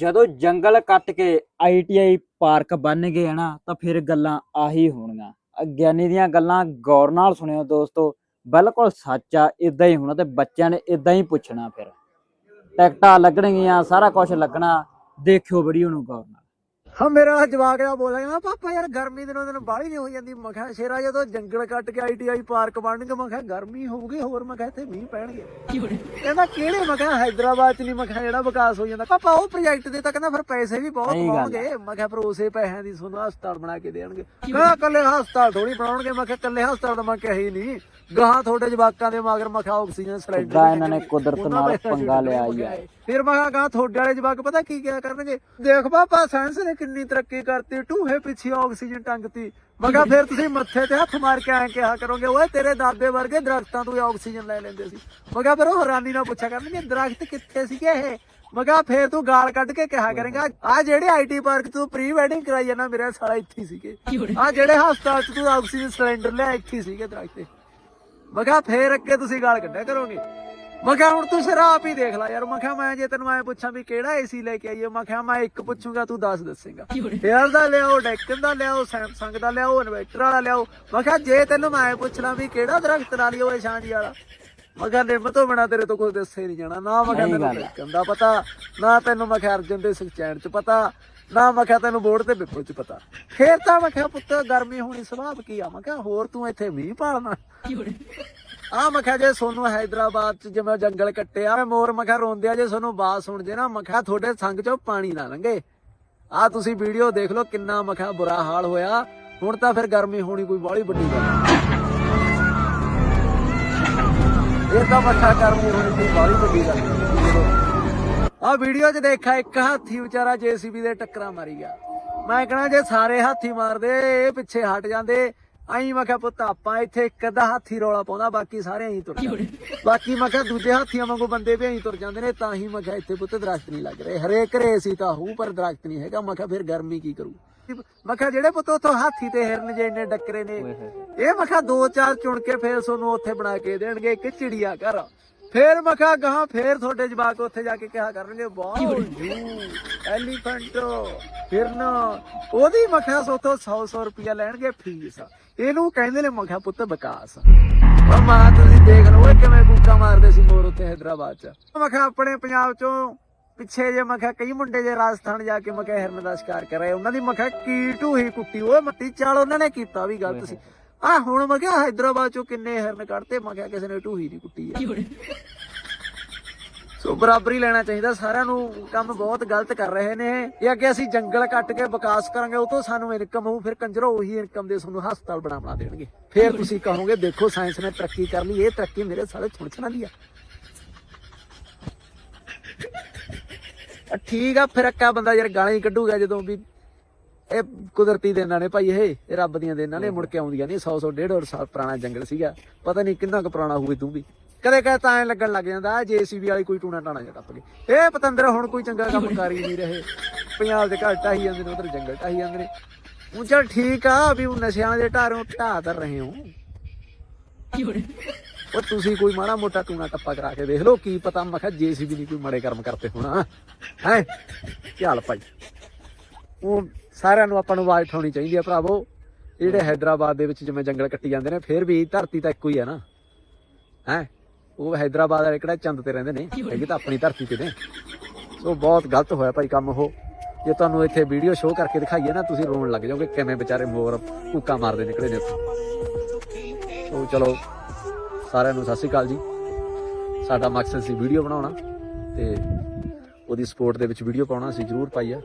ਜਦੋਂ ਜੰਗਲ ਕੱਟ ਕੇ ਆਈਟੀਆਈ ਪਾਰਕ ਬਣ ਗਏ ਨਾ, ਤਾਂ ਫਿਰ ਗੱਲਾਂ ਆਹੀ ਹੋਣਗੀਆਂ। ਅਗਿਆਨੀ ਦੀਆਂ ਗੱਲਾਂ ਗੌਰ ਨਾਲ ਸੁਣਿਓ ਦੋਸਤੋ। ਬਿਲਕੁਲ ਸੱਚ ਆ ਇਦਾਂ ਹੀ ਹੋਣਾ ਤੇ ਬੱਚਿਆਂ ਨੇ ਇਦਾਂ ਹੀ ਪੁੱਛਣਾ ਫਿਰ। ਟਿਕਟਾਂ ਲੱਗਣਗੀਆਂ, ਸਾਰਾ ਕੁਝ ਲੱਗਣਾ। ਦੇਖਿਓ ਵੀਡੀਓ ਨੂੰ ਗੌਰ ਨਾਲ। ਹਾਂ ਮੇਰਾ ਜਵਾਕ ਆ ਬੋਲ ਰਿਹਾ ਪਾਪਾ ਯਾਰ ਗਰਮੀ ਦਿਨੋਂ ਦਿਨ ਬਾਹਲੀ ਨਹੀਂ ਹੋ ਜਾਂਦੀ ਮੈਂ ਕਿਹਾ ਸ਼ੇਰਾ ਜਦੋਂ ਜੰਗਲ ਕੱਟ ਕੇ ਆਈਟੀਆਈ ਪਾਰਕ ਬਣਨਗੇ ਮੈਂ ਕਿਹਾ ਗਰਮੀ ਹੋਊਗੀ ਹੋਰ ਮੈਂ ਕਿਹਾ ਇੱਥੇ ਮੀਂਹ ਪੈਣਗੇ ਕਹਿੰਦਾ ਕਿਹੜੇ ਮੈਂ ਕਿਹਾ ਹੈਦਰਾਬਾਦ ਚ ਨਹੀਂ ਮੈਂ ਕਿਹਾ ਜਿਹੜਾ ਵਿਕਾਸ ਹੋ ਜਾਂਦਾ ਪਾਪਾ ਉਹ ਪ੍ਰੋਜੈਕਟ ਦੇ ਤਾਂ ਕਹਿੰਦਾ ਫਿਰ ਪੈਸੇ ਵੀ ਬਹੁਤ। ਪਾਉਣਗੇ ਮੈਂ ਕਿਹਾ ਫਿਰ ਉਸੇ ਪੈਸਿਆਂ ਦੀ ਤੁਹਾਨੂੰ ਹਸਪਤਾਲ ਬਣਾ ਕੇ ਦੇਣਗੇ ਕਹਿੰਦਾ ਕੱਲੇ ਹਸਪਤਾਲ ਥੋੜੀ ਬਣਾਉਣਗੇ ਮੈਂ ਕਿਹਾ ਕੱਲੇ ਹਸਪਤਾਲ ਤਾਂ ਮੈਂ ਕਿਹਾ ਹੀ ਨਹੀਂ ਗਾਹਾਂ ਤੁਹਾਡੇ ਜਵਾਕਾਂ ਦੇ ਮਗਰ ਮੈਂ ਕਿਹਾ ਆਕਸੀਜਨ ਸਿਲੰਡਰ ਕਿੱਦਾਂ ਇਹਨਾਂ ਨੇ ਕੁਦਰਤ ਨਾਲ ਪੰਗਾ ਲਿਆ ਹੀ ਆ ਫਿਰ ਮੈਂ ਕਿਹਾ ਗਾਹਾਂ ਤੁਹਾਡੇ ਵਾਲੇ ਜਵਾਕ ਪਤਾ ਕੀ ਕਿਆ ਕਰਨਗੇ ਦੇਖ ਪਾਪਾ ਸਾਇੰਸ ਨੇ ਕਿੰਨੀ ਤਰੱਕੀ ਕਰਤੀ, ਟੂਹੇ ਪਿੱਛੇ ਆਕਸੀਜਨ ਟੰਗਤੀ। ਮੈਂ ਫਿਰ ਤੁਸੀਂ ਮੱਥੇ ਤੇ ਹੱਥ ਮਾਰ ਕੇ ਐਂ ਕਿਹਾ ਕਰੋਗੇ, ਓਏ ਤੇਰੇ ਦਾਦੇ ਵਰਗੇ ਦਰਖਤਾਂ ਤੋਂ ਆਕਸੀਜਨ ਲੈ ਲੈਂਦੇ ਸੀ। ਮੈਂ ਫਿਰ ਉਹ ਹੈਰਾਨੀ ਨਾਲ ਪੁੱਛਿਆ ਕਰਨਗੇ ਦਰਖਤ ਕਿੱਥੇ ਸੀਗੇ ਇਹ? ਮੈਂ ਫੇਰ ਤੂੰ ਗਾਲ ਕੱਢ ਕੇ ਕਿਹਾ ਕਰੇਗਾ, ਆ ਜਿਹੜੇ ਆਈਟੀ ਪਾਰਕ ਤੂੰ ਪ੍ਰੀ ਵੈਡਿੰਗ ਕਰਾਈ ਜਾਂਦਾ ਮੇਰੇ ਸਾਲਾ ਇੱਥੇ ਸੀਗੇ। ਆ ਜਿਹੜੇ ਹਸਪਤਾਲ ਚ ਤੂੰ ਆਕਸੀਜਨ ਸਿਲੰਡਰ ਲਿਆ, ਇੱਥੇ ਸੀਗੇ ਦਰਖਤ ਮੈਂ ਕਿਹਾ ਫੇਰ ਅੱਗੇ ਤੁਸੀਂ ਗਾਲ ਕੱਢਿਆ ਕਰੋਗੇ। ਮੈਂ ਕਿਹਾ ਹੁਣ ਤੂੰ ਸ਼ਰਾਬ ਹੀ ਦੇਖ ਲੈ ਯਾਰ ਮੈਂ ਕਿਹਾ ਮੈਂ ਜੇ ਤੈਨੂੰ ਐ ਪੁੱਛਾਂ ਵੀ ਕਿਹੜਾ ਏਸੀ ਲੈ ਕੇ ਆਈਏ ਮੈਂ ਕਿਹਾ ਮੈਂ ਇੱਕ ਪੁੱਛੂੰਗਾ ਤੂੰ 10 ਦੱਸੇਗਾ ਏਅਰ ਦਾ ਲਿਆਓ ਡੈਕਨ ਦਾ ਲਿਆਓ ਸੈਮਸੰਗ ਦਾ ਲਿਆਓ ਇਨਵਰਟਰ ਵਾਲਾ ਲਿਆਓ ਮੈਂ ਕਿਹਾ ਜੇ ਤੈਨੂੰ ਮੈਂ ਪੁੱਛਣਾ ਵੀ ਕਿਹੜਾ ਦਰਖਤ ਲਾ ਲਿਓ ਇਹ ਸ਼ਾਂਜੀ ਵਾਲਾ ਮੈਂ ਕਿਹਾ ਨਿੰਮ ਤੋਂ ਬਿਨਾ ਤੇਰੇ ਤੋਂ ਕੁਝ ਦੱਸੇ ਨਹੀਂ ਜਾਣਾ ਨਾ ਮੈਂ ਕਿਹਾ ਤੈਨੂੰ। ਡੈਕਨ ਦਾ ਪਤਾ ਨਾ ਤੈਨੂੰ ਮੈਂ ਕਿਹਾ ਅਰਜਨ ਦੇ ਸੁਖਚੈਨ ਚ ਪਤਾ ਨਾ ਮੈਂ ਕਿਹਾ ਤੈਨੂੰ ਬੋਰਡ ਤੇ ਬਿੱਪਲ ਚ ਪਤਾ ਫੇਰ ਤਾਂ ਮੈਂ ਕਿਹਾ ਪੁੱਤ ਗਰਮੀ ਹੋਣੀ ਸੁਭਾਵ ਕੀ ਆ ਮੈਂ ਕਿਹਾ ਹੋਰ ਤੂੰ ਇੱਥੇ ਮੀਂਹ ਪਾਲਣਾ ਆ ਮੈਂ ਕਿਹਾ ਜੇ ਸੋਨੂੰ ਹైదరాబాద్ ਚ ਜਿਵੇਂ ਜੰਗਲ ਕੱਟਿਆ ਮੈਂ ਮੋਰ ਮੈਂ ਕਿਹਾ ਰੋਂਦੇ ਜੇ ਸੋਨੂੰ ਬਾਤ ਸੁਣ ਜੇ ਨਾ ਮੈਂ ਕਿਹਾ ਤੁਹਾਡੇ ਸੰਗ ਚੋਂ ਪਾਣੀ ਨਾ ਲੰਗੇ। ਆ ਤੁਸੀਂ ਵੀਡੀਓ ਦੇਖ ਲਓ ਕਿੰਨਾ ਮੈਂ ਕਿਹਾ ਬੁਰਾ ਹਾਲ ਹੋਇਆ। ਹੁਣ ਤਾਂ ਫਿਰ ਗਰਮੀ ਹੋਣੀ ਕੋਈ ਬਾਹਲੀ ਵੱਡੀ ਗੱਲ ਇਹ ਤਾਂ ਮੱਖਾ ਆ। ਵੀਡੀਓ 'ਚ ਦੇਖਿਆ ਇੱਕ ਹਾਥੀ ਵਿਚਾਰਾ ਜੇਸੀਬੀ ਦੇ ਟੱਕਰਾਂ ਮਾਰੀ ਗਿਆ। ਮੈਂ ਕਹਣਾ ਜੇ ਸਾਰੇ ਹਾਥੀ ਮਾਰਦੇ, ਇਹ ਪਿੱਛੇ ਹਟ ਜਾਂਦੇ ਆਈ ਮੈਂ ਕਿਹਾ ਪੁੱਤ ਆਪਾਂ ਇੱਥੇ ਇੱਕ ਅੱਧਾ ਹਾਥੀ ਰੌਲਾ ਪਾਉਂਦਾ ਬਾਕੀ ਸਾਰੇ ਐਂ ਤੁਰ ਜਾਂਦੇ। ਬਾਕੀ ਮੈਂ ਕਿਹਾ ਦੂਜੇ ਹਾਥੀਆਂ ਵਾਂਗੂ ਬੰਦੇ ਵੀ ਐਂ ਤੁਰ ਜਾਂਦੇ ਨੇ ਤਾਂ ਹੀ ਮੈਂ ਕਿਹਾ ਇੱਥੇ ਪੁੱਤ ਦਰਖਤ ਨਹੀਂ ਲੱਗ ਰਹੇ। ਹਰੇਕ ਘਰੇ ਸੀ ਤਾਂ ਹੂ ਪਰ ਦਰਖਤ ਨਹੀਂ ਹੈਗਾ। ਮੈਂ ਕਿਹਾ ਫਿਰ ਗਰਮੀ ਕੀ ਕਰੂ? ਮੈਂ ਕਿਹਾ ਜਿਹੜੇ ਪੁੱਤ ਉੱਥੋਂ ਹਾਥੀ ਤੇ ਹਿਰਨ ਜੇ ਇੰਨੇ ਡੱਕਰੇ ਨੇ ਇਹ ਮੈਂ ਕਿਹਾ ਦੋ ਚਾਰ ਚੁਣ ਕੇ ਫੇਰ ਤੁਹਾਨੂੰ ਉੱਥੇ ਬਣਾ ਕੇ ਦੇਣਗੇ ਇੱਕ ਚਿੜੀਆ ਘਰ ਫੇਰ ਮੈਂ ਕਿਹਾ ਗਾਹਾਂ ਫੇਰ ਤੁਹਾਡੇ ਜਵਾਕ ਉੱਥੇ ਜਾ ਕੇ ਕਿਹਾ ਕਰਨਗੇ ਵਾਓ ਐਲੀਫੈਂਟ ਫਿਰਨ। ਉਹਦੀ ਮੈਂ ਕਿਹਾ ਸੋਤੋਂ 100 100 ਰੁਪਿਆ ਲੈਣਗੇ ਫੀਸ। ਇਹਨੂੰ ਕਹਿੰਦੇ ਨੇ ਮੈਂ ਕਿਹਾ ਪੁੱਤ ਵਿਕਾਸ। ਉਹ ਮਾਂ ਤੁਸੀਂ ਦੇਖ ਲਓ ਇਹ ਕਿਵੇਂ ਕੂਕਾ ਮਾਰਦੇ ਸੀ ਮੋਰ ਉੱਥੇ ਹੈਦਰਾਬਾਦ ਚ। ਮੈਂ ਕਿਹਾ ਆਪਣੇ ਪੰਜਾਬ ਚੋਂ ਪਿੱਛੇ ਜੇ ਮੈਂ ਕਿਹਾ ਕਈ ਮੁੰਡੇ ਜੇ ਰਾਜਸਥਾਨ ਜਾ ਕੇ ਮੈਂ ਕਿਹਾ ਹਿਰਨ ਦਾ ਸ਼ਿਕਾਰ ਕਰ ਰਹੇ ਉਹਨਾਂ ਦੀ ਮੈਂ ਕਿਹਾ ਕੀ ਢੂਹੀ ਕੁੱਟੀ ਓਏ ਮੱਟੀ ਚਾਲ ਉਹਨਾਂ ਨੇ ਕੀਤਾ ਵੀ ਗਲਤ ਸੀ। ਆ ਹੁਣ ਮੈਂ ਕਿਹਾ ਹੈਦਰਾਬਾਦ ਚੋਂ ਕਿੰਨੇ ਹਿਰਨ ਕੱਢਤੇ, ਮੈਂ ਕਿਹਾ ਕਿਸੇ ਨੇ ਢੂਹੀ ਨਹੀਂ ਕੁੱਟੀ ਆ। ਸੋ ਬਰਾਬਰੀ ਲੈਣਾ ਚਾਹੀਦਾ, ਸਾਰਿਆਂ ਨੂੰ ਕੰਮ ਬਹੁਤ ਗਲਤ ਕਰ ਰਹੇ ਨੇ। ਇਹ ਅੱਗੇ ਅਸੀਂ ਜੰਗਲ ਕੱਟ ਕੇ ਵਿਕਾਸ ਕਰਾਂਗੇ, ਉਹ ਤੋਂ ਸਾਨੂੰ ਇਨਕਮ ਹੋਊ, ਫਿਰ ਕੰਜਰੋ ਉਹੀ ਇਨਕਮ ਦੇ ਸਾਨੂੰ ਹਸਪਤਾਲ ਬਣਾ ਬਣਾ ਦੇਣਗੇ। ਫਿਰ ਤੁਸੀਂ ਕਹੋਗੇ, ਦੇਖੋ ਸਾਇੰਸ ਨੇ ਤਰੱਕੀ ਕਰ ਲਈ, ਇਹ ਤਰੱਕੀ ਮੇਰੇ ਸਾਲੇ ਛੁਣਛਣਾ ਦੀ ਆ। ਆ ਠੀਕ ਆ, ਫਿਰ ਅੱਕਾ ਬੰਦਾ ਯਾਰ ਗਾਲਾਂ ਹੀ ਕੱਢੂਗਾ ਜਦੋਂ ਵੀ ਇਹ ਕੁਦਰਤੀ ਦੇਨਾਂ ਨੇ ਭਾਈ ਇਹ ਇਹ ਰੱਬ ਦੀਆਂ ਦੇਨਾਂ ਨੇ, ਮੁੜ ਕੇ ਆਉਂਦੀਆਂ ਨਹੀਂ 100 100 150 ਸਾਲ ਪੁਰਾਣਾ ਜੰਗਲ ਸੀਗਾ। ਪਤਾ ਨਹੀਂ ਕਿੰਨਾ ਕੁ ਪੁਰਾਣਾ ਹੋਵੇ ਤੂੰ ਵੀ। ਕਦੇ ਕਦੇ ਤਾਂ ਐ ਲੱਗਣ ਲੱਗ ਜਾਂਦਾ ਜੀਸੀਬੀ ਵਾਲੀ ਕੋਈ ਟੂਣਾ ਟਾਣਾ ਜਿਹਾ ਟੱਪ ਗਏ। ਇਹ ਪਤੰਦਰ ਹੁਣ ਕੋਈ ਚੰਗਾ ਕੰਮ ਕਰ ਹੀ ਨਹੀਂ ਰਹੇ। ਪੰਜਾਬ ਦੇ ਘਰ ਢਾਈ ਜਾਂਦੇ ਨੇ, ਉਧਰ ਜੰਗਲ ਢਾਈ ਜਾਂਦੇ ਨੇ। ਉਹ ਚੱਲ ਠੀਕ ਆ ਵੀ ਉਹ ਨਸ਼ਿਆਂ ਦੇ ਢਾਰੋਂ ਢਾਹ ਤਰ ਰਹੇ ਹੋ। ਉਹ ਤੁਸੀਂ ਕੋਈ ਮਾੜਾ ਮੋਟਾ ਟੂਣਾ ਟੱਪਾ ਕਰਾ ਕੇ ਦੇਖ ਲਓ, ਕੀ ਪਤਾ ਮੈਂ ਕਿਹਾ ਜੀਸੀਬੀ ਨਹੀਂ ਕੋਈ ਮਾੜੇ ਕਰਮ ਕਰਤੇ ਹੋਣਾ। ਹੈ? ਚੱਲ ਭਾਈ। ਉਹ ਸਾਰਿਆਂ ਨੂੰ ਆਪਾਂ ਨੂੰ ਆਵਾਜ਼ ਉਠਾਉਣੀ ਚਾਹੀਦੀ ਆ ਭਰਾਵੋ। ਇਹ ਜਿਹੜੇ ਹੈਦਰਾਬਾਦ ਦੇ ਵਿੱਚ ਜਿਵੇਂ ਜੰਗਲ ਕੱਟੀ ਜਾਂਦੇ ਨੇ ਫਿਰ ਵੀ ਧਰਤੀ ਤਾਂ ਇੱਕੋ ਹੀ ਆ ਨਾ। ਹੈ? ਉਹ ਹੈਦਰਾਬਾਦ ਵਾਲੇ ਕਿਹੜਾ ਚੰਦ ਤੇ ਰਹਿੰਦੇ ਨੇ? ਹੈਗੇ ਤਾਂ ਆਪਣੀ ਧਰਤੀ ਤੇ ਨੇ। ਸੋ ਬਹੁਤ ਗਲਤ ਹੋਇਆ ਭਾਈ ਕੰਮ ਉਹ। ਜੇ ਤੁਹਾਨੂੰ ਇੱਥੇ ਵੀਡੀਓ ਸ਼ੋਅ ਕਰਕੇ ਦਿਖਾਈਏ ਨਾ ਤੁਸੀਂ ਰੋਣ ਲੱਗ ਜਾਓਗੇ ਕਿਵੇਂ ਵਿਚਾਰੇ ਮੋਰ ਕੂਕਾਂ ਮਾਰਦੇ ਨਿਕਲੇ ਨੇ। ਸੋ ਚਲੋ ਸਾਰਿਆਂ ਨੂੰ ਸਤਿ ਸ਼੍ਰੀ ਅਕਾਲ ਜੀ। ਸਾਡਾ ਮਕਸਦ ਸੀ ਵੀਡੀਓ ਬਣਾਉਣਾ ਤੇ ਉਹਦੀ ਸਪੋਰਟ ਦੇ ਵਿੱਚ ਵੀਡੀਓ ਪਾਉਣਾ ਸੀ ਜਰੂਰ ਪਾਈ ਆ।